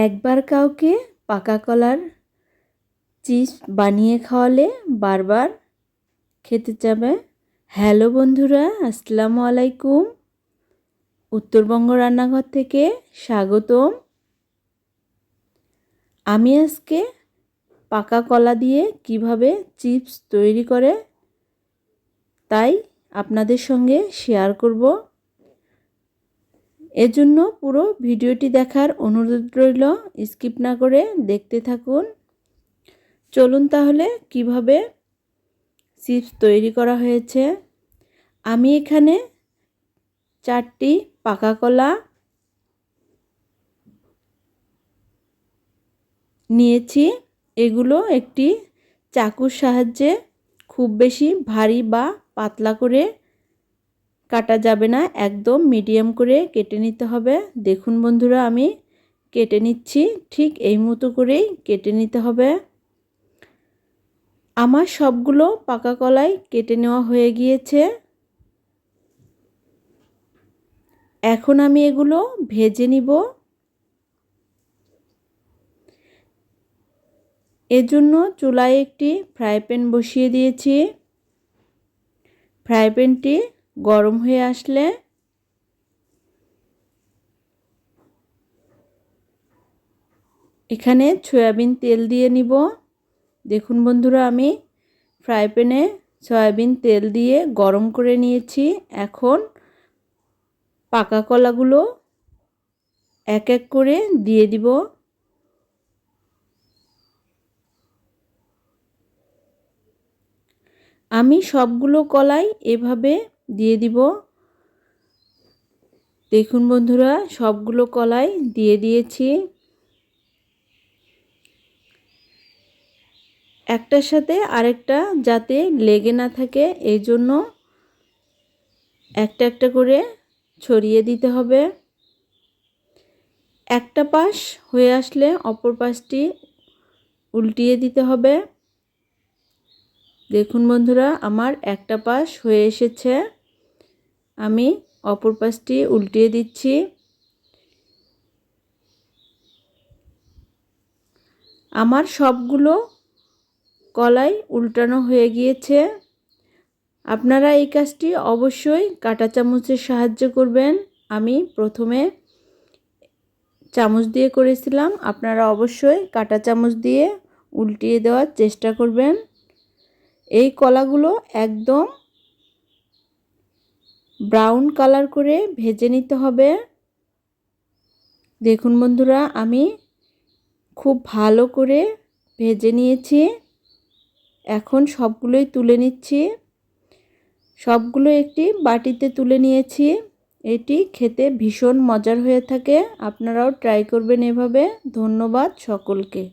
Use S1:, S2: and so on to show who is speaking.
S1: একবার কাউকে পাকা কলার চিপস বানিয়ে খাওয়ালে বারবার খেতে চাবে হ্যালো বন্ধুরা, আসসালামু আলাইকুম। উত্তরবঙ্গ রান্নাঘর থেকে স্বাগতম। আমি আজকে পাকা কলা দিয়ে কীভাবে চিপস তৈরি করে, তাই আপনাদের সঙ্গে শেয়ার করব। এজন্য পুরো ভিডিওটি দেখার অনুরোধ রইল, স্কিপ না করে দেখতে থাকুন। চলুন তাহলে কীভাবে চিপস তৈরি করা হয়েছে। আমি এখানে চারটি পাকা কলা নিয়েছি। এগুলো একটি চাকুর সাহায্যে খুব বেশি ভারী বা পাতলা করে কাটা যাবে না, একদম মিডিয়াম করে কেটে নিতে হবে। দেখুন বন্ধুরা, আমি কেটে নিচ্ছি, ঠিক এই মতো করেই কেটে নিতে হবে। আমার সবগুলো পাকা কলাই কেটে নেওয়া হয়ে গিয়েছে। এখন আমি এগুলো ভেজে নিব। এজন্য চুলায় একটি ফ্রাই প্যান বসিয়ে দিয়েছি। ফ্রাই প্যানটি গরম হয়ে আসলে এখানে সয়াবিন তেল দিয়ে নিব। দেখুন বন্ধুরা, আমি ফ্রাই প্যানে সয়াবিন তেল দিয়ে গরম করে নিয়েছি। এখন পাকা কলাগুলো এক এক করে দিয়ে দিব। আমি সবগুলো কলাই এভাবে দিয়ে দিব। দেখুন বন্ধুরা, সবগুলো কলাই দিয়ে দিয়েছি। একটার সাথে আরেকটা যাতে লেগে না থাকে এই জন্য একটা একটা করে ছড়িয়ে দিতে হবে। একটা পাশ হয়ে আসলে অপর পাশটি উল্টিয়ে দিতে হবে। দেখুন বন্ধুরা, আমার একটা পাশ হয়ে এসেছে। আমি অপর পাশটি উল্টিয়ে দিচ্ছি। আমার সবগুলো কলাই উল্টানো হয়ে গিয়েছে। আপনারা এই কাজটি অবশ্যই কাটা চামচের সাহায্য করবেন। আমি প্রথমে চামচ দিয়ে করেছিলাম। আপনারা অবশ্যই কাটা চামচ দিয়ে উল্টিয়ে দেওয়ার চেষ্টা করবেন। এই কলাগুলো একদম ব্রাউন কালার করে ভেজে নিতে হবে। দেখুন বন্ধুরা, আমি খুব ভালো করে ভেজে নিয়েছি। এখন সবগুলোই তুলে নিচ্ছি। সবগুলো একটি বাটিতে তুলে নিয়েছি। এটি খেতে ভীষণ মজার হয়ে থাকে। আপনারাও ট্রাই করবেন এভাবে। ধন্যবাদ সকলকে।